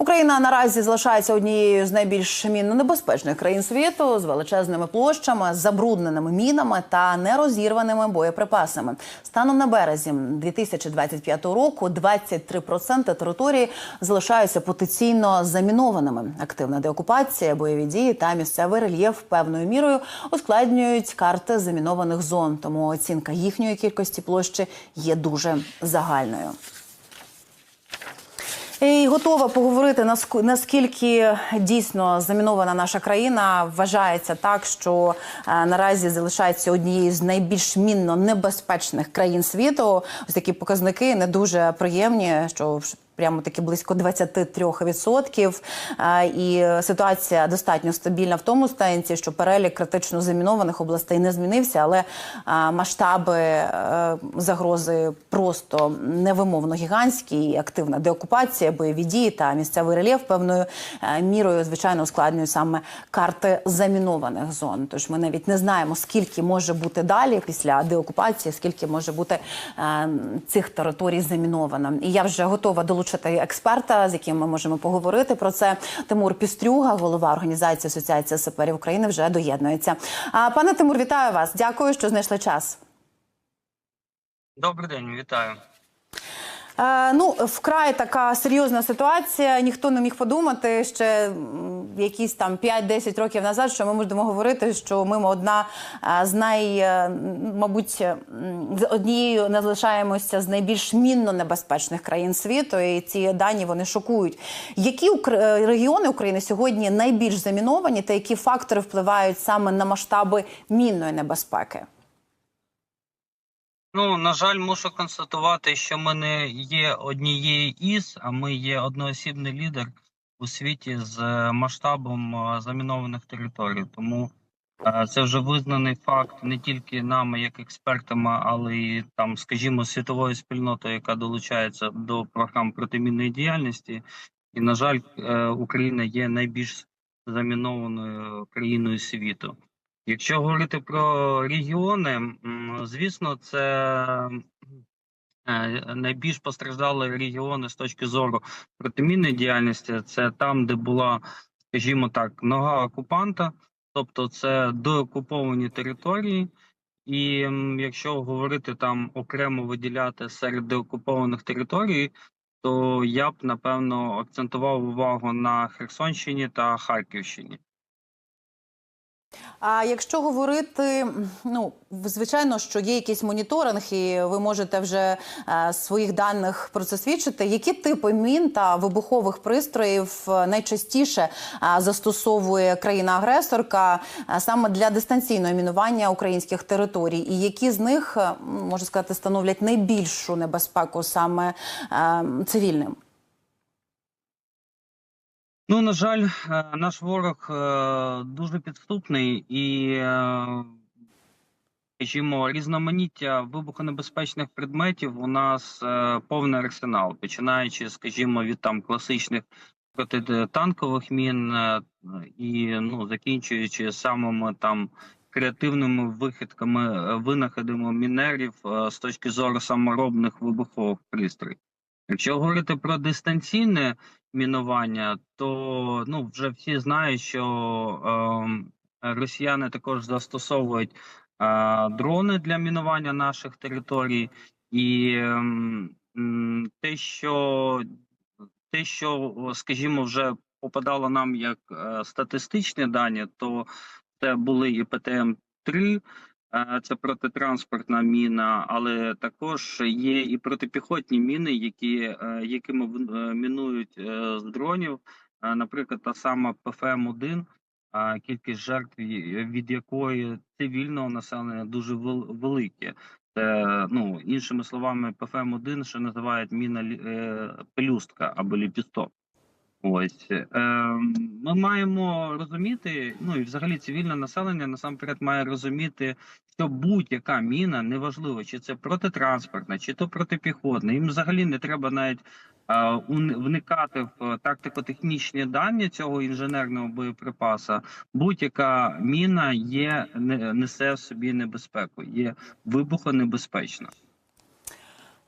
Україна наразі залишається однією з найбільш мінно-небезпечних країн світу з величезними площами, забрудненими мінами та нерозірваними боєприпасами. Станом на березень 2025 року 23% території залишаються потенційно замінованими. Активна деокупація, бойові дії та місцевий рельєф певною мірою ускладнюють карти замінованих зон. Тому оцінка їхньої кількості площі є дуже загальною. І готова поговорити наск- наскільки дійсно замінована наша країна. Вважається так, що е, наразі залишається однією з найбільш мінно небезпечних країн світу. Ось такі показники не дуже приємні. Що Прямо таки близько 23%. Е, І ситуація достатньо стабільна в тому станці, що перелік критично замінованих областей не змінився, але масштаби е, загрози просто невимовно гігантські. І активна деокупація, бойові дії та місцевий рельєф певною е, мірою, звичайно, ускладнюють саме карти замінованих зон. Тож ми навіть не знаємо, скільки може бути далі після деокупації, скільки може бути е, цих територій заміновано. І я вже готова долучити експерта, з яким ми можемо поговорити про це. Тимур Пістрюга, голова організації Асоціація саперів України, вже доєднується. А, Пане Тимур, вітаю вас. Дякую, що знайшли час. Добрий день, вітаю. Е, ну, вкрай така серйозна ситуація. Ніхто не міг подумати ще якісь там 5-10 років назад, що ми можемо говорити, що ми одна е, з най, е, мабуть, з однією не залишаємося з найбільш мінно небезпечних країн світу. І ці дані вони шокують. Які регіони України сьогодні найбільш заміновані, та які фактори впливають саме на масштаби мінної небезпеки? Ну, на жаль, мушу констатувати, що ми не є однією із, а ми є одноосібний лідер у світі з е, масштабом е, замінованих територій. Тому е, це вже визнаний факт не тільки нами, як експертами, але й там, скажімо, світовою спільнотою, яка долучається до програм протимінної діяльності. І, на жаль, Україна є найбільш замінованою країною світу. Якщо говорити про регіони, звісно, це е, найбільш постраждали регіони з точки зору протимінної діяльності. Це там, де була, скажімо так, нога окупанта, тобто це доокуповані території. І якщо говорити там окремо виділяти серед деокупованих територій, то я б напевно акцентував увагу на Херсонщині та Харківщині. А якщо говорити, ну звичайно, що є якийсь моніторинг, і ви можете вже е, своїх даних про це свідчити. Які типи мін та вибухових пристроїв е, найчастіше е, застосовує країна-агресорка е, саме для дистанційного мінування українських територій, і які з них е, можна сказати становлять найбільшу небезпеку саме е, цивільним? Ну, на жаль, е, наш ворог е, дуже підступний і, е, скажімо, різноманіття вибухонебезпечних предметів у нас повний арсенал, починаючи, скажімо, від там класичних протитанкових мін і ну, закінчуючи самими там креативними вихідками, винаходами мінерів з точки зору саморобних вибухових пристроїв. Якщо говорити про дистанційне мінування, то ну вже всі знають, що е, росіяни також застосовують е, дрони для мінування наших територій, і ем, м, те, що те, що, скажімо, вже попадало нам як е, статистичні дані, то це були і птм 3 Е, Це протитранспортна міна, але також є і протипіхотні міни, які е, якими е, мінують е, з дронів. Е, Наприклад, та сама ПФМ-1, е, кількість жертв від якої цивільного населення дуже вел- велике. Це ну іншими словами, ПФМ-1, що називають міна е, пелюстка або ліпісток. Ось е, ми маємо розуміти, ну і взагалі цивільне населення насамперед має розуміти, що будь-яка міна, неважливо, чи це протитранспортна, чи то протипіхотна, їм взагалі не треба навіть е, вникати в тактико-технічні дані цього інженерного боєприпаса. Будь-яка міна є не- несе в собі небезпеку, є вибухонебезпечна.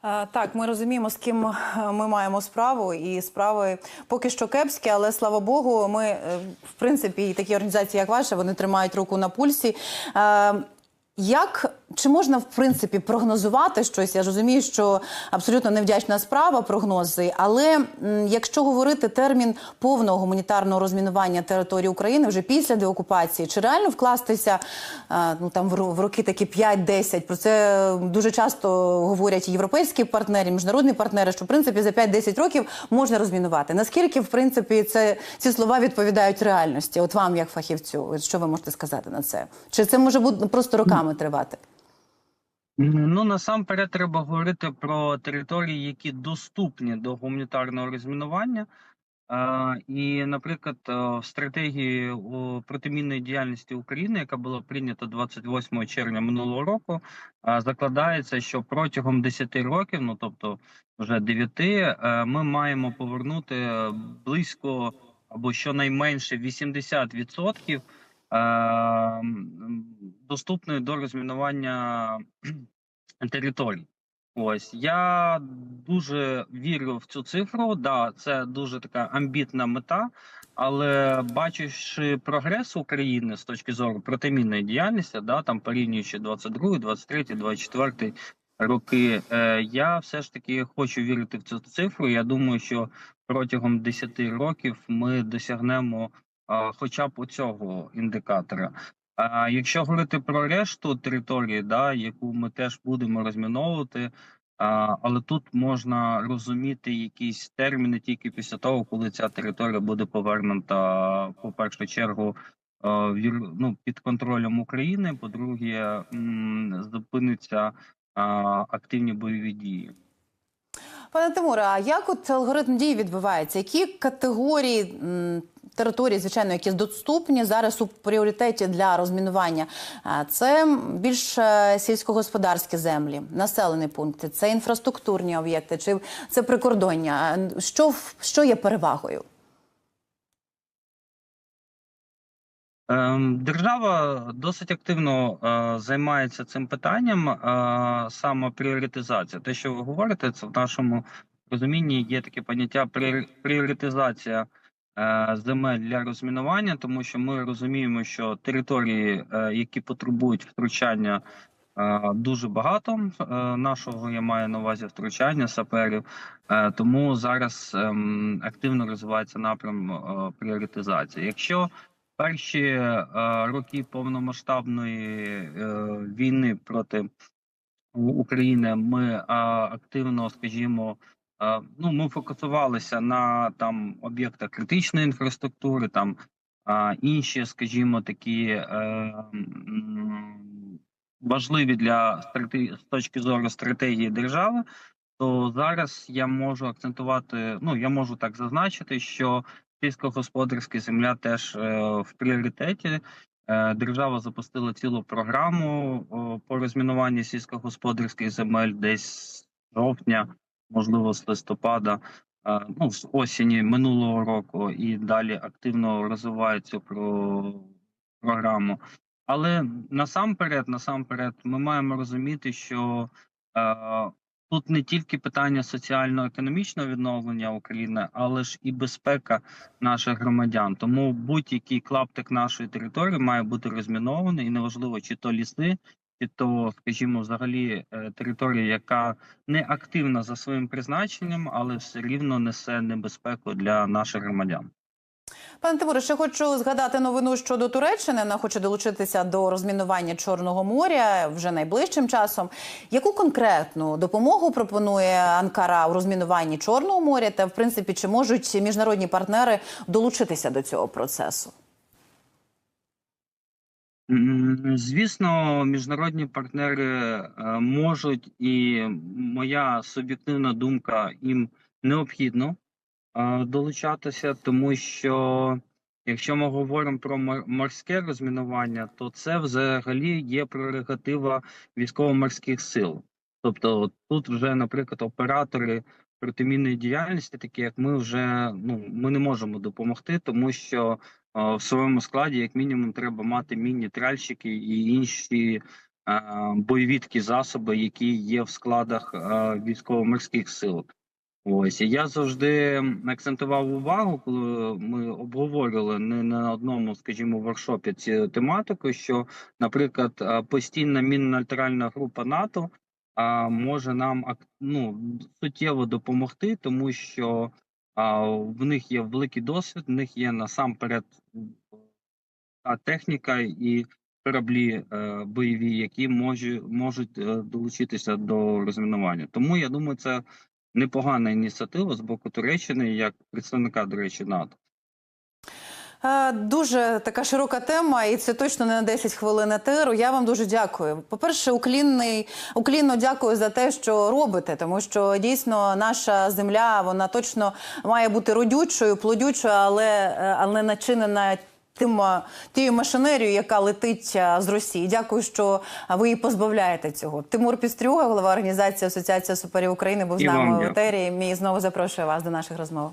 Так, ми розуміємо, з ким е, ми маємо справу, і справи поки що кепські, але слава Богу, ми е, в принципі і такі організації, як ваша, вони тримають руку на пульсі. Е, Як чи можна в принципі прогнозувати щось? Я розумію, що абсолютно невдячна справа прогнози, але якщо говорити термін повного гуманітарного розмінування території України вже після деокупації, чи реально вкластися ну там в роки такі 5-10? Про це дуже часто говорять і європейські партнери, і міжнародні партнери, що в принципі за 5-10 років можна розмінувати. Наскільки в принципі це ці слова відповідають реальності? От вам, як фахівцю, що ви можете сказати на це? Чи це може бути просто роками тривати? Ну, насамперед треба говорити про території, які доступні до гуманітарного розмінування. Е, І, наприклад, е, в стратегії протимінної діяльності України, яка була прийнята 28 червня минулого року, е, закладається, що протягом 10 років, ну тобто вже 9, е, ми маємо повернути близько або щонайменше 80% е, доступної до розмінування територій. Ось я дуже вірю в цю цифру. Да, це дуже така амбітна мета, але бачивши прогрес України з точки зору протимінної діяльності, да, там порівнюючи 22, 23, 24 роки, е, я все ж таки хочу вірити в цю цифру. Я думаю, що протягом 10 років ми досягнемо хоча б оцього індикатора. А якщо говорити про решту території, да, яку ми теж будемо розміновувати, а, але тут можна розуміти якісь терміни тільки після того, коли ця територія буде повернута, по першу чергу, ну, під контролем України. По-друге, зупиниться активні бойові дії. Пане Тимуре, а як от алгоритм дії відбувається? Які категорії м, територій, звичайно, які доступні зараз у пріоритеті для розмінування? А, Це більш е, сільськогосподарські землі, населені пункти, це інфраструктурні об'єкти, чи це прикордоння? Що, в- що є перевагою? Держава досить активно е, займається цим питанням, е, саме пріоритизація. Те, що ви говорите, це в нашому розумінні є таке поняття пріоритизація е, земель для розмінування, тому що ми розуміємо, що території, які потребують втручання, дуже багато. Нашого я маю на увазі втручання саперів, тому зараз ем, активно розвивається напрям пріоритизації. Якщо перші е, роки повномасштабної е, війни проти України ми е, активно, скажімо, ну ми фокусувалися на там об'єктах критичної інфраструктури, там інші, скажімо, такі важливі для з точки зору стратегії держави. То зараз я можу акцентувати, ну я можу так зазначити, що сільськогосподарська земля теж е, в пріоритеті. Е, Держава запустила цілу програму по розмінуванню сільськогосподарських земель десь з жовтня, можливо, з листопада, е, ну з осені минулого року, і далі активно розвиває цю про програму. Але насамперед, насамперед, ми маємо розуміти, що тут не тільки питання соціально-економічного відновлення України, але ж і безпека наших громадян. Тому будь-який клаптик нашої території має бути розмінований, і неважливо, чи то ліси, чи то, скажімо, взагалі е, територія, яка не активна за своїм призначенням, але все рівно несе небезпеку для наших громадян. Пане Тимуре, ще хочу згадати новину щодо Туреччини. Вона хоче долучитися до розмінування Чорного моря вже найближчим часом. Яку конкретну допомогу пропонує Анкара у розмінуванні Чорного моря? Та в принципі, чи можуть міжнародні партнери долучитися до цього процесу? Звісно, міжнародні партнери е, можуть, і моя суб'єктивна думка їм необхідно долучатися, тому що якщо ми говоримо про мор- морське розмінування, то це взагалі є прерогатива військово-морських сил. Тобто, тут вже, наприклад, оператори протимінної діяльності, такі як ми, вже ну ми не можемо допомогти, тому що е, в своєму складі, як мінімум, треба мати міні-тральщики і інші бойові такі засоби, які є в складах е, військово-морських сил. Ось і я завжди акцентував увагу, коли ми обговорювали не на одному, скажімо, воркшопі цю тематику, що, наприклад, постійна мінно-альтеральна група НАТО а, може нам ну, суттєво допомогти, тому що а, в них є великий досвід, в них є насамперед та техніка і кораблі е, бойові, які можуть, можуть е, долучитися до розмінування. Тому я думаю, це непогана ініціатива з боку Туреччини, як представника, до речі, НАТО. Е, Дуже така широка тема, і це точно не на 10 хвилин етеру. Я вам дуже дякую. По-перше, уклінний, уклінно дякую за те, що робите, тому що дійсно наша земля вона точно має бути родючою, плодючою, але, е, але начинена. Тим тією машинерією, яка летить з Росії, дякую, що ви її позбавляєте цього. Тимур Пістрюга, голова організації Асоціація суперів України, був з нами в етері. Мій знову запрошую вас до наших розмов.